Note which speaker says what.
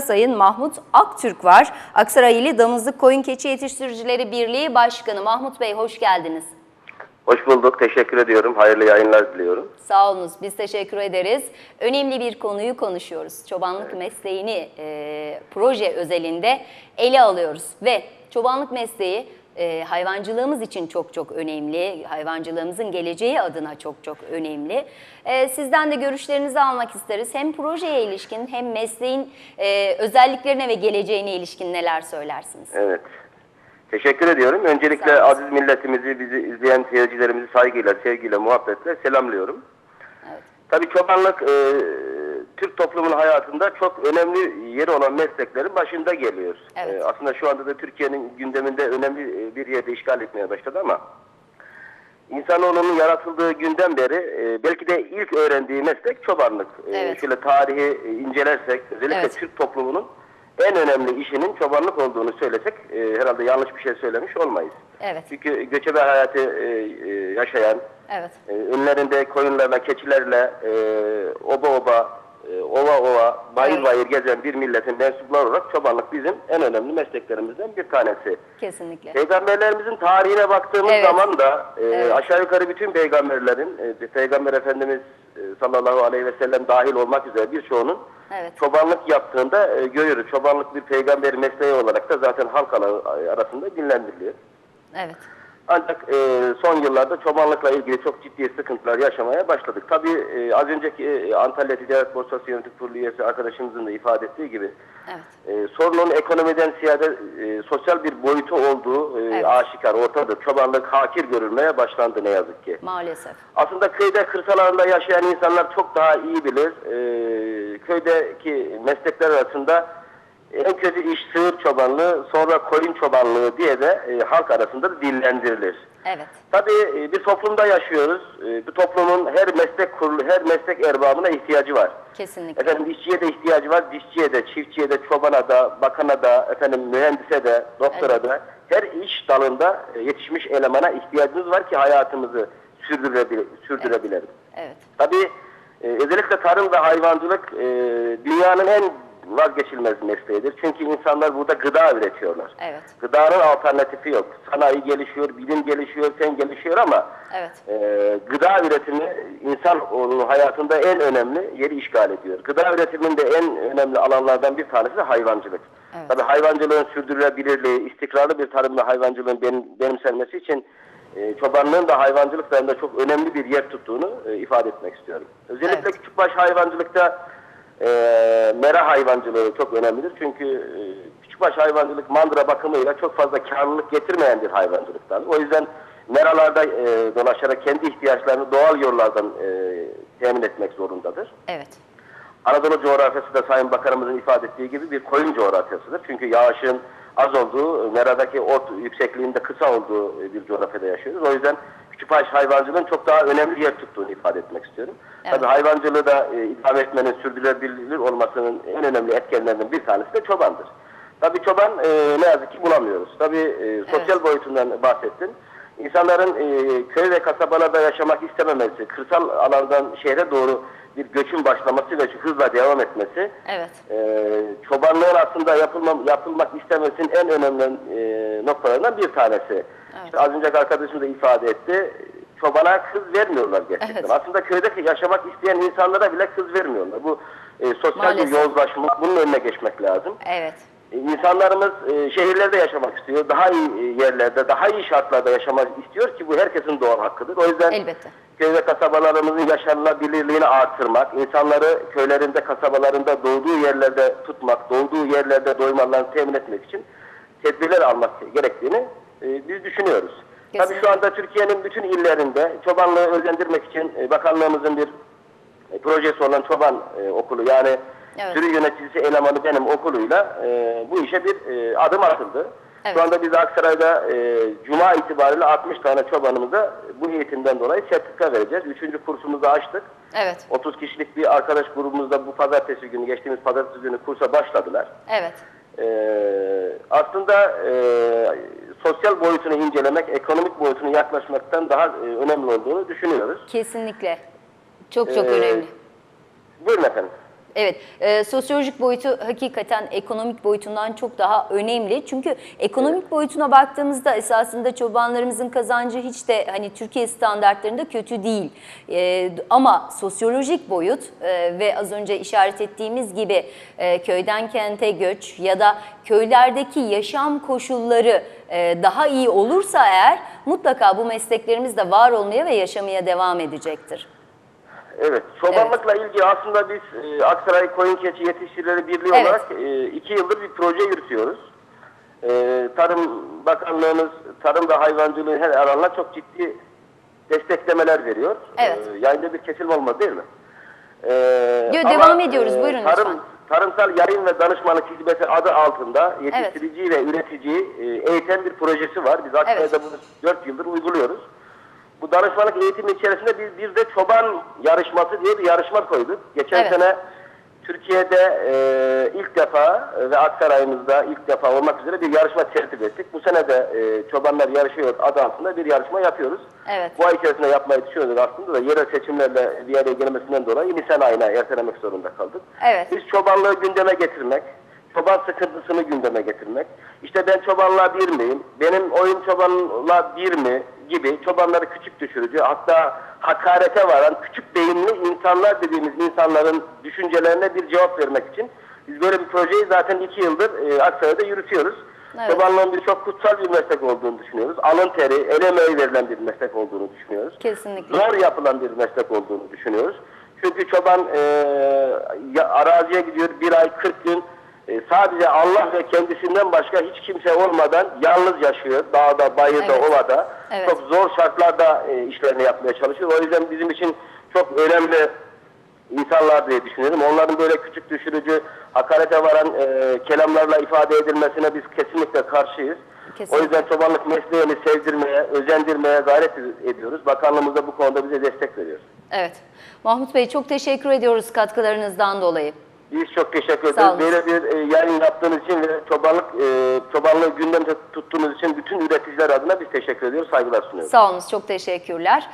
Speaker 1: Sayın Mahmut Aktürk var. Aksaray İli Damızlık Koyun Keçi Yetiştiricileri Birliği Başkanı. Mahmut Bey hoş geldiniz.
Speaker 2: Hoş bulduk. Teşekkür ediyorum. Hayırlı yayınlar diliyorum.
Speaker 1: Sağ olunuz. Biz teşekkür ederiz. Önemli bir konuyu konuşuyoruz. Çobanlık mesleğini e, proje özelinde ele alıyoruz ve çobanlık mesleği e, hayvancılığımız için çok çok önemli. Hayvancılığımızın geleceği adına çok çok önemli. E, sizden de görüşlerinizi almak isteriz. Hem projeye ilişkin hem mesleğin e, özelliklerine ve geleceğine ilişkin neler söylersiniz?
Speaker 2: Evet. Teşekkür ediyorum. Öncelikle
Speaker 1: olun.
Speaker 2: aziz milletimizi, bizi izleyen seyircilerimizi saygıyla, sevgiyle, muhabbetle selamlıyorum.
Speaker 1: Evet.
Speaker 2: Tabii çobanlık e, Türk toplumunun hayatında çok önemli yeri olan mesleklerin başında geliyor.
Speaker 1: Evet.
Speaker 2: E, aslında şu anda da Türkiye'nin gündeminde önemli e, bir yerde işgal etmeye başladı ama insanoğlunun yaratıldığı günden beri e, belki de ilk öğrendiği meslek çobanlık. E,
Speaker 1: Evet.
Speaker 2: şöyle tarihi e, incelersek özellikle
Speaker 1: Evet.
Speaker 2: Türk toplumunun en önemli işinin çobanlık olduğunu söylesek e, herhalde yanlış bir şey söylemiş olmayız.
Speaker 1: Evet.
Speaker 2: Çünkü göçebe hayatı e, e, yaşayan,
Speaker 1: Evet.
Speaker 2: e, önlerinde koyunlarla, keçilerle e, oba oba, e, ova ova, bayır bayır gezen bir milletin mensupları olarak çobanlık bizim en önemli mesleklerimizden bir tanesi.
Speaker 1: Kesinlikle.
Speaker 2: Peygamberlerimizin tarihine baktığımız
Speaker 1: Evet.
Speaker 2: zaman da e,
Speaker 1: Evet.
Speaker 2: aşağı yukarı bütün peygamberlerin, e, Peygamber Efendimiz e, sallallahu aleyhi ve sellem dahil olmak üzere birçoğunun
Speaker 1: Evet.
Speaker 2: çobanlık yaptığında e, görüyoruz. Çobanlık bir peygamber mesleği olarak da zaten halk arasında dinlendiriliyor.
Speaker 1: Evet.
Speaker 2: Ancak e, son yıllarda çobanlıkla ilgili çok ciddi sıkıntılar yaşamaya başladık. Tabii e, az önceki e, Antalya Ticaret Borsası Yönetim Kurulu üyesi arkadaşımızın da ifade ettiği gibi
Speaker 1: Evet.
Speaker 2: e, sorunun ekonomiden ziyade e, sosyal bir boyutu olduğu e,
Speaker 1: Evet.
Speaker 2: aşikar ortadır. Çobanlık hakir görülmeye başlandı ne yazık ki.
Speaker 1: Maalesef.
Speaker 2: Aslında köyde kırsal alanda yaşayan insanlar çok daha iyi bilir. E, köydeki meslekler arasında en kötü iş sığır çobanlığı, sonra koyun çobanlığı diye de e, halk arasında da dillendirilir.
Speaker 1: Evet.
Speaker 2: Tabii e, bir toplumda yaşıyoruz. E, Bu toplumun her meslek kurulu, her meslek erbabına ihtiyacı var.
Speaker 1: Kesinlikle.
Speaker 2: Efendim işçiye de ihtiyacı var, dişçiye de, çiftçiye de, çobana da, bakana da, efendim mühendise de, doktora
Speaker 1: Evet.
Speaker 2: da her iş dalında e, yetişmiş elemana ihtiyacımız var ki hayatımızı sürdürebil sürdürebilelim.
Speaker 1: Evet.
Speaker 2: Tabii e, özellikle tarım ve hayvancılık e, dünyanın en vazgeçilmez mesleğidir. Çünkü insanlar burada gıda üretiyorlar.
Speaker 1: Evet.
Speaker 2: Gıdanın alternatifi yok. Sanayi gelişiyor, bilim gelişiyor, fen gelişiyor ama
Speaker 1: Evet.
Speaker 2: e, gıda üretimi insan hayatında en önemli yeri işgal ediyor. Gıda üretiminde en önemli alanlardan bir tanesi de hayvancılık.
Speaker 1: Evet.
Speaker 2: Tabii hayvancılığın sürdürülebilirliği, istikrarlı bir tarım ve hayvancılığın benim, benimsenmesi için e, çobanlığın da hayvancılıklarında çok önemli bir yer tuttuğunu e, ifade etmek istiyorum. Özellikle
Speaker 1: Evet.
Speaker 2: küçükbaş hayvancılıkta e, mera hayvancılığı çok önemlidir. Çünkü e, küçükbaş hayvancılık mandıra bakımıyla çok fazla karlılık getirmeyen bir hayvancılıktan. O yüzden meralarda e, dolaşarak kendi ihtiyaçlarını doğal yollardan e, temin etmek zorundadır.
Speaker 1: Evet.
Speaker 2: Anadolu coğrafyası da Sayın Bakanımızın ifade ettiği gibi bir koyun coğrafyasıdır. Çünkü yağışın az olduğu, meradaki ot yüksekliğinde kısa olduğu bir coğrafyada yaşıyoruz. O yüzden küçükbaş hayvancılığın çok daha önemli yer tuttuğunu ifade etmek istiyorum.
Speaker 1: Evet.
Speaker 2: Tabii hayvancılığı da e, idame etmenin, sürdürülebilir olmasının en önemli etkenlerinden bir tanesi de çobandır. Tabii çoban e, ne yazık ki bulamıyoruz. Tabii e, sosyal boyutundan bahsettin. İnsanların e, köy ve kasabalarda yaşamak istememesi, kırsal alandan şehre doğru bir göçün başlaması ve hızla devam etmesi
Speaker 1: Evet.
Speaker 2: ee, çobanlığın aslında yapılmam, yapılmak istemesinin en önemli e, noktalarından bir tanesi. İşte az önce arkadaşım da ifade etti. Çobana kız vermiyorlar gerçekten.
Speaker 1: Evet.
Speaker 2: Aslında köydeki yaşamak isteyen insanlara bile kız vermiyorlar. Bu e, sosyal
Speaker 1: Maalesef.
Speaker 2: bir yozlaşma. Bunun önüne geçmek lazım.
Speaker 1: Evet.
Speaker 2: E, İnsanlarımız e, şehirlerde yaşamak istiyor. Daha iyi e, yerlerde, daha iyi şartlarda yaşamak istiyor ki bu herkesin doğal hakkıdır. O yüzden
Speaker 1: Elbette.
Speaker 2: köy ve kasabalarımızın yaşanılabilirliğini artırmak, insanları köylerinde, kasabalarında doğduğu yerlerde tutmak, doğduğu yerlerde doymalarını temin etmek için tedbirler almak gerektiğini e, biz düşünüyoruz. Tabii
Speaker 1: Kesinlikle.
Speaker 2: şu anda Türkiye'nin bütün illerinde çobanlığı özendirmek için e, bakanlığımızın bir e, projesi olan çoban e, okulu yani
Speaker 1: Evet.
Speaker 2: sürü yöneticisi elemanı benim okuluyla e, bu işe bir e, adım atıldı.
Speaker 1: Evet.
Speaker 2: Şu anda biz Aksaray'da e, Cuma itibariyle 60 tane çobanımıza bu eğitimden dolayı sertifika vereceğiz. Üçüncü kursumuzu açtık.
Speaker 1: Evet.
Speaker 2: 30 kişilik bir arkadaş grubumuzda bu pazartesi günü, geçtiğimiz pazartesi günü kursa başladılar.
Speaker 1: Evet.
Speaker 2: Ee, aslında e, sosyal boyutunu incelemek, ekonomik boyutunu yaklaşmaktan daha e, önemli olduğunu düşünüyoruz.
Speaker 1: Kesinlikle. Çok çok
Speaker 2: Ee,
Speaker 1: önemli.
Speaker 2: Buyurun efendim.
Speaker 1: Evet, e, sosyolojik boyutu hakikaten ekonomik boyutundan çok daha önemli. Çünkü ekonomik boyutuna baktığımızda esasında çobanlarımızın kazancı hiç de hani Türkiye standartlarında kötü değil. E, ama sosyolojik boyut e, ve az önce işaret ettiğimiz gibi e, köyden kente göç ya da köylerdeki yaşam koşulları e, daha iyi olursa eğer mutlaka bu mesleklerimiz de var olmaya ve yaşamaya devam edecektir.
Speaker 2: Evet, çobanlıkla ilgili aslında biz e, Aksaray Koyun Keçi Yetiştirileri Birliği
Speaker 1: Evet.
Speaker 2: olarak e, iki yıldır bir proje yürütüyoruz. E, Tarım Bakanlığımız tarım ve hayvancılığı her alana çok ciddi desteklemeler veriyor.
Speaker 1: Evet.
Speaker 2: E, yayında bir kesilme olmadı değil mi? E,
Speaker 1: Yo, devam ediyoruz. Buyurun
Speaker 2: tarım,
Speaker 1: lütfen.
Speaker 2: Tarımsal yayın ve danışmanlık hizmeti adı altında yetiştirici ve üreticiyi e, eğiten bir projesi var. Biz Aksaray'da bunu 4 yıldır uyguluyoruz. Bu danışmanlık eğitimi içerisinde biz bir de çoban yarışması diye bir yarışma koyduk. Geçen
Speaker 1: Evet.
Speaker 2: sene Türkiye'de e, ilk defa e, ve Aksaray'ımızda ilk defa olmak üzere bir yarışma tertip ettik. Bu sene de e, çobanlar yarışıyor adı altında bir yarışma yapıyoruz.
Speaker 1: Evet.
Speaker 2: Bu ay içerisinde yapmayı düşünüyorduk aslında da yerel seçimlerle bir araya gelmesinden dolayı Nisan ayına ertelemek zorunda kaldık.
Speaker 1: Evet.
Speaker 2: Biz çobanlığı gündeme getirmek, çoban sıkıntısını gündeme getirmek, işte ben çobanlığa bir miyim, benim oyun çobanlığa bir mi gibi çobanları küçük düşürücü, hatta hakarete varan küçük beyinli insanlar dediğimiz insanların düşüncelerine bir cevap vermek için biz böyle bir projeyi zaten iki yıldır e, Aksaray'da yürütüyoruz.
Speaker 1: Evet.
Speaker 2: Çobanlığın bir çok kutsal bir meslek olduğunu düşünüyoruz. Alın teri, el emeği verilen bir meslek olduğunu düşünüyoruz
Speaker 1: Kesinlikle.
Speaker 2: zor yapılan bir meslek olduğunu düşünüyoruz. Çünkü çoban e, araziye gidiyor bir ay 40 gün e, sadece Allah ve kendisinden başka hiç kimse olmadan yalnız yaşıyor. Dağda, bayırda,
Speaker 1: Evet.
Speaker 2: ovada.
Speaker 1: Evet.
Speaker 2: Çok zor şartlarda e, işlerini yapmaya çalışıyor. O yüzden bizim için çok önemli insanlar diye düşünüyorum. Onların böyle küçük düşürücü, hakarete varan e, kelamlarla ifade edilmesine biz kesinlikle karşıyız.
Speaker 1: Kesinlikle.
Speaker 2: O yüzden çobanlık mesleğini sevdirmeye, özendirmeye gayret ediyoruz. Bakanlığımız da bu konuda bize destek veriyor.
Speaker 1: Evet. Mahmut Bey çok teşekkür ediyoruz katkılarınızdan dolayı.
Speaker 2: Biz çok teşekkür ederiz. Böyle bir e, yayın yaptığınız için ve çobanlık e, çobanlığı gündemde tuttuğunuz için bütün üreticiler adına biz teşekkür ediyoruz, saygılar sunuyoruz.
Speaker 1: Sağ olunuz, çok teşekkürler.